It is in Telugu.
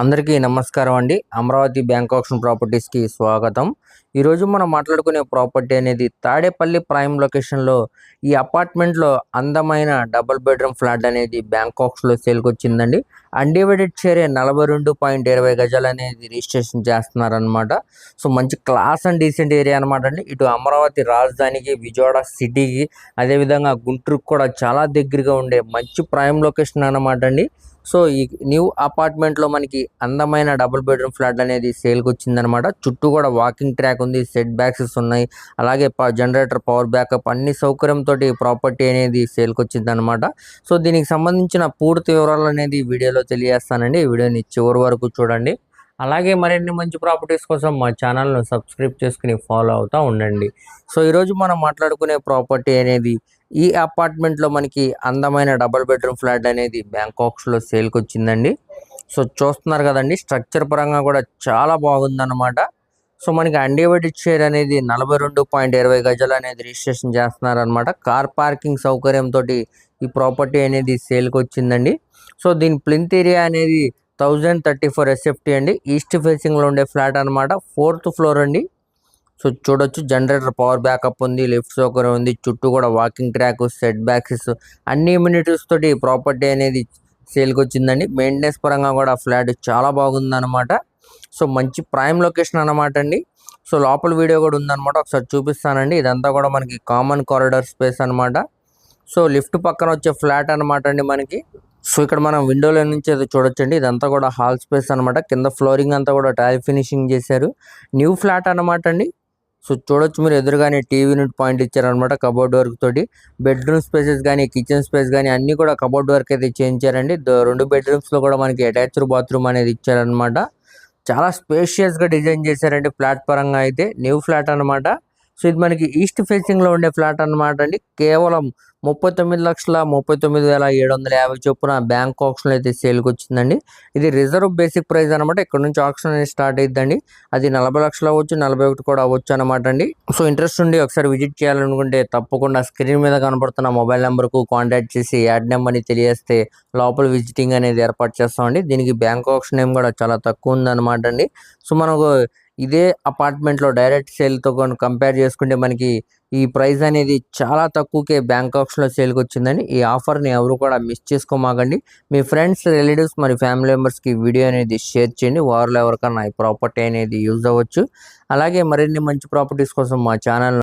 అందరికీ నమస్కారం అండి. అమరావతి బ్యాంక్ ఆప్షన్ ప్రాపర్టీస్కి స్వాగతం. ఈరోజు మనం మాట్లాడుకునే ప్రాపర్టీ అనేది తాడేపల్లి ప్రైమ్ లొకేషన్లో ఈ అపార్ట్మెంట్లో అందమైన డబుల్ బెడ్రూమ్ ఫ్లాట్ అనేది బ్యాంకాక్స్లో సేల్కి వచ్చిందండి అన్డివైడెడ్ షేరే నలభై రెండు పాయింట్ ఇరవై గజాలు అనేది రిజిస్ట్రేషన్ చేస్తున్నారనమాట సో మంచి క్లాస్ అండ్ డీసెంట్ ఏరియా అనమాట అండి. ఇటు అమరావతి రాజధానికి విజయవాడ సిటీకి అదేవిధంగా గుంటూరుకు కూడా చాలా దగ్గరగా ఉండే మంచి ప్రైమ్ లొకేషన్ అనమాట అండి. సో ఈ న్యూ అపార్ట్మెంట్లో మనకి అందమైన డబుల్ బెడ్రూమ్ ఫ్లాట్ అనేది సేల్కి వచ్చిందనమాట చుట్టూ కూడా వాకింగ్ ట్రాక్ ఉంది సెట్ బ్యాక్సెస్ ఉన్నాయి. అలాగే జనరేటర్ పవర్ బ్యాకప్ అన్ని సౌకర్యంతో ప్రాపర్టీ అనేది సేల్కి వచ్చిందనమాట సో దీనికి సంబంధించిన పూర్తి వివరాలు అనేది వీడియోలో తెలియజేస్తానండి. వీడియోని చివరి వరకు చూడండి. అలాగే మరిన్ని మంచి ప్రాపర్టీస్ కోసం మా ఛానల్ను సబ్స్క్రైబ్ చేసుకుని ఫాలో అవుతూ ఉండండి. సో ఈరోజు మనం మాట్లాడుకునే ప్రాపర్టీ అనేది ఈ అపార్ట్మెంట్లో మనకి అందమైన డబుల్ బెడ్రూమ్ ఫ్లాట్ అనేది బ్యాంకాక్స్లో సేల్కి వచ్చిందండి. సో చూస్తున్నారు కదండి స్ట్రక్చర్ పరంగా కూడా చాలా బాగుందన్నమాట. సో మనకి అన్డివైడెడ్ షేర్ అనేది నలభై రెండు పాయింట్ ఇరవై గజాలు అనేది రిజిస్ట్రేషన్ చేస్తున్నారనమాట కార్ పార్కింగ్ సౌకర్యంతో ఈ ప్రాపర్టీ అనేది సేల్కి వచ్చిందండి. సో దీని ప్లింత్ ఏరియా అనేది థౌజండ్ థర్టీ ఫోర్ ఎస్ఎఫ్టీ అండి. ఈస్ట్ ఫేసింగ్లో ఉండే ఫ్లాట్ అనమాట ఫోర్త్ ఫ్లోర్ అండి. సో చూడొచ్చు జనరేటర్ పవర్ బ్యాకప్ ఉంది లిఫ్ట్ సౌకర్యం ఉంది చుట్టూ కూడా వాకింగ్ ట్రాక్ సెట్ బ్యాక్స్ అన్ని ఇమ్యూనిటీస్ తోటి ప్రాపర్టీ అనేది సేల్కి వచ్చిందండి మెయింటెనెన్స్ పరంగా కూడా ఫ్లాట్ చాలా బాగుందనమాట సో మంచి ప్రైమ్ లొకేషన్ అనమాట అండి. సో లోపల వీడియో కూడా ఉందన్నమాట. ఒకసారి చూపిస్తానండి. ఇదంతా కూడా మనకి కామన్ కారిడార్ స్పేస్ అనమాట సో లిఫ్ట్ పక్కన వచ్చే ఫ్లాట్ అనమాట అండి మనకి. సో ఇక్కడ మనం విండోలో నుంచి అది చూడొచ్చండి. ఇదంతా కూడా హాల్ స్పేస్ అనమాట కింద ఫ్లోరింగ్ అంతా కూడా టైల్ ఫినిషింగ్ చేశారు. న్యూ ఫ్లాట్ అనమాట అండి. సో చూడొచ్చు మీరు ఎదురుగానే టీవీ యూనిట్ పాయింట్ ఇచ్చారనమాట కబోర్డ్ వర్క్ తోటి. బెడ్రూమ్ స్పేసెస్ కానీ కిచెన్ స్పేస్ కానీ అన్ని కూడా కబోర్డ్ వర్క్ అయితే చేయించారండి. రెండు బెడ్రూమ్స్లో కూడా మనకి అటాచ్డ్ బాత్రూమ్ అనేది ఇచ్చారనమాట చాలా స్పేషియస్గా డిజైన్ చేశారండి ఫ్లాట్ పరంగా అయితే. న్యూ ఫ్లాట్ అన్నమాట. సో ఇది మనకి ఈస్ట్ ఫేసింగ్లో ఉండే ఫ్లాట్ అన్నమాట అండి. కేవలం ముప్పై తొమ్మిది లక్షల ముప్పై తొమ్మిది వేల ఏడు వందల యాభై చొప్పున బ్యాంక్ ఆప్షన్ అయితే సేల్కి వచ్చిందండి. ఇది రిజర్వ్ బేసిక్ ప్రైస్ అనమాట ఇక్కడ నుంచి ఆప్షన్ అనేది స్టార్ట్ అయిద్దండి. అది నలభై లక్షలు అవ్వచ్చు నలభై ఒకటి కూడా అవ్వచ్చు అనమాట అండి. సో ఇంట్రెస్ట్ ఉండి ఒకసారి విజిట్ చేయాలనుకుంటే తప్పకుండా స్క్రీన్ మీద కనపడుతున్న మొబైల్ నెంబర్కు కాంటాక్ట్ చేసి యాడ్ నెంబర్ని తెలియజేస్తే లోపల విజిటింగ్ అనేది ఏర్పాటు చేస్తామండి. దీనికి బ్యాంక్ ఆప్షన్ ఏం కూడా చాలా తక్కువ ఉందన్నమాట అండి. సో మనకు ఇదే అపార్ట్మెంట్లో డైరెక్ట్ సేల్తో కంపేర్ చేసుకుంటే మనకి ఈ ప్రైస్ అనేది చాలా తక్కువకే బ్యాంక్ ఆప్షన్లో సేల్కి వచ్చిందండి ఈ ఆఫర్ని ఎవరు కూడా మిస్ చేసుకోమాకండి. మీ ఫ్రెండ్స్ రిలేటివ్స్ మరి ఫ్యామిలీ మెంబర్స్కి వీడియో అనేది షేర్ చేయండి. వారిలో ఎవరికన్నా ఈ ప్రాపర్టీ అనేది యూజ్ అవ్వచ్చు. అలాగే మరిన్ని మంచి ప్రాపర్టీస్ కోసం మా ఛానల్